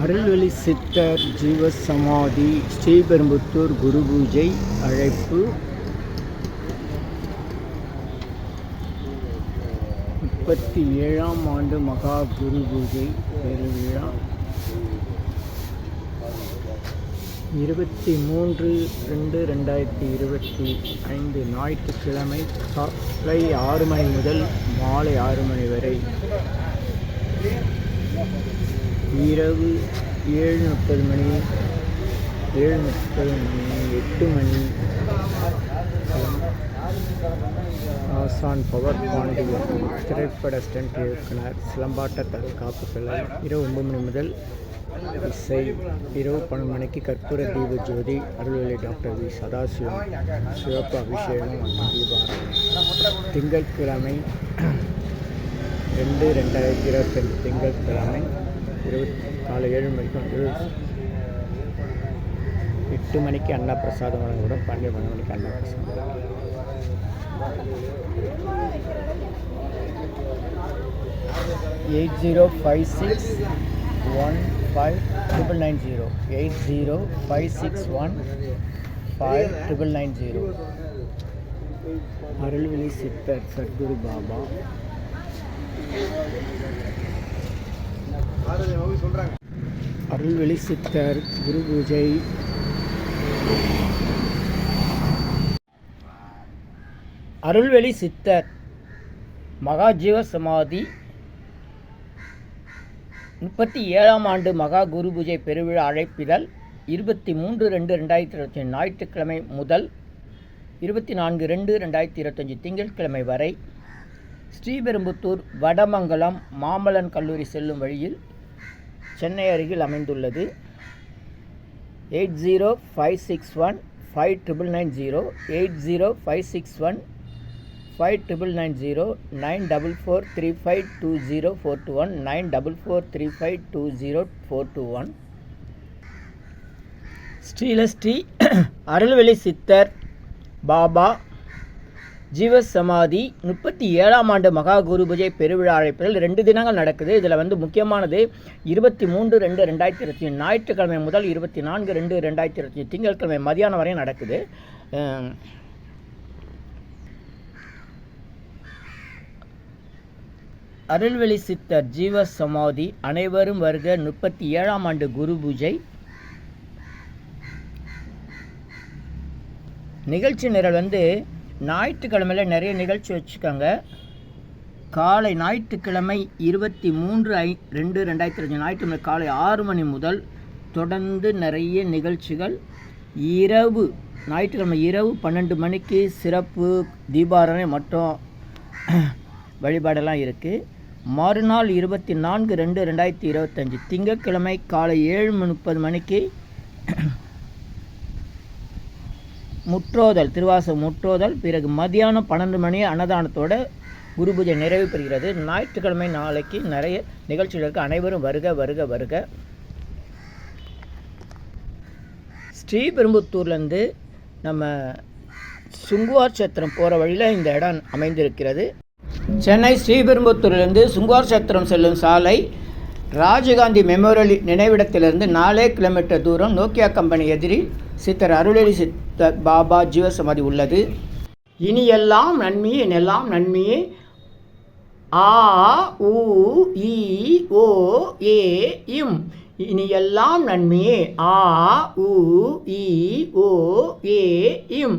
அருள்வெளி சித்தர் ஜீவசமாதி ஸ்ரீபெரும்புத்தூர் குரு பூஜை அழைப்பு. முப்பத்தி ஏழாம் ஆண்டு மகா குரு பூஜை பெருவிழா. இருபத்தி மூன்று ரெண்டு ரெண்டாயிரத்தி இருபத்தி ஐந்து ஞாயிற்றுக்கிழமை காலை ஆறு மணி முதல் மாலை ஆறு மணி வரை. இரவு ஏழு முப்பது மணி ஏழு முப்பது மணி எட்டு மணி. ஆசான் பவர் பாண்டியன் திரைப்பட ஸ்டண்ட் இயக்குனர் சிலம்பாட்ட தற்காப்பு கலை. இரவு ஒன்பது மணி முதல் இசை. இரவு பன்னெண்டு மணிக்கு கற்பூர தீப ஜோதி அருள்வெளி டாக்டர் வி. சதாசிவம். சிவப்பு அபிஷேகம் மற்றும் தீபாராதனை. திங்கட்கிழமை ரெண்டு ரெண்டாயிரத்தி இருபத்தஞ்சு திங்கட்கிழமை இருபத்தி காலை ஏழு மணிக்கு வந்து எட்டு மணிக்கு அண்ணா பிரசாதம் வழங்கப்படும் பன்னெண்டு மணி மணிக்கு அண்ணா பிரசாதம் eight zero five six one five triple nine zero. Eight zero five six one five triple nine zero. Arulveli Siddhar Satguru Baba. அருள்வெளி சித்தர் குரு பூஜை. அருள்வெளி சித்தர் மகாஜீவ சமாதி. முப்பத்தி ஏழாம் ஆண்டு மகா குரு பூஜை பெருவிழா அழைப்பிதழ் இருபத்தி மூன்று ரெண்டு ரெண்டாயிரத்தி இருபத்தி ஞாயிற்றுக்கிழமை முதல் இருபத்தி நான்கு ரெண்டு ரெண்டாயிரத்தி இருபத்தஞ்சி திங்கட்கிழமை வரை ஸ்ரீபெரும்புத்தூர் வடமங்கலம் மாமலன் கல்லூரி செல்லும் வழியில் சென்னை அருகில் அமைந்துள்ளது. Eight zero five six one five triple nine zero. Eight zero five six one five triple nine zero nine double four three five two zero four two one nine double four three five two zero four two one. Srilasri Arulveli Siddhar Baba ஜீவசமாதி முப்பத்தி ஏழாம் ஆண்டு மகா குரு பூஜை பெருவிழா அழைப்பில் ரெண்டு தினங்கள் நடக்குது. இதில் வந்து முக்கியமானது இருபத்தி மூன்று ரெண்டு ரெண்டாயிரத்தி இருபத்தி ஞாயிற்றுக்கிழமை முதல் இருபத்தி நான்கு ரெண்டு ரெண்டாயிரத்தி இருபத்தி திங்கட்கிழமை மதியானம் வரையும் நடக்குது. அருள்வெளி சித்தர் ஜீவ சமாதி அனைவரும் வருக. முப்பத்தி ஏழாம் ஆண்டு குரு பூஜை நிகழ்ச்சி நிரல் வந்து ஞாயிற்றுக்கிழமையில் நிறைய நிகழ்ச்சி வச்சுக்கோங்க. காலை ஞாயிற்றுக்கிழமை இருபத்தி மூன்று ஐ ரெண்டு ரெண்டாயிரத்தி அஞ்சு ஞாயிற்றுக்கிழமை காலை ஆறு மணி முதல் தொடர்ந்து நிறைய நிகழ்ச்சிகள். இரவு ஞாயிற்றுக்கிழமை இரவு பன்னெண்டு மணிக்கு சிறப்பு தீபாரணை மற்றும் வழிபாடெல்லாம் இருக்குது மறுநாள் இருபத்தி நான்கு ரெண்டு ரெண்டாயிரத்தி இருபத்தஞ்சி திங்கட்கிழமை காலை ஏழு முப்பது மணிக்கு முற்றோதல் திருவாசம் முற்றோதல் பிறகு மதியானம் பன்னெண்டு மணி அன்னதானத்தோட குரு பூஜை நிறைவு பெறுகிறது. ஞாயிற்றுக்கிழமை நாளைக்கு நிறைய நிகழ்ச்சிகளுக்கு அனைவரும் வருக வருக வருக. ஸ்ரீபெரும்புத்தூர்லேருந்து நம்ம சுங்குவார் சத்திரம் போகிற வழியில் இந்த இடம் அமைந்திருக்கிறது. சென்னை ஸ்ரீபெரும்புத்தூர்லேருந்து சுங்குவார் சத்திரம் செல்லும் சாலை ராஜீவ்காந்தி மெமோரியல் நினைவிடத்திலிருந்து நாலே கிலோமீட்டர் தூரம் நோக்கியா கம்பெனி எதிரில் சித்தர் அருளெளி சித்தர் பாபா ஜீவசமாதி உள்ளது. இனி எல்லாம் நன்மையே எல்லாம் நன்மையே. ஆ உ இ ஓ ஏ இம். இனி எல்லாம் நன்மையே. ஆ உ இ ஓ ஏ இம்.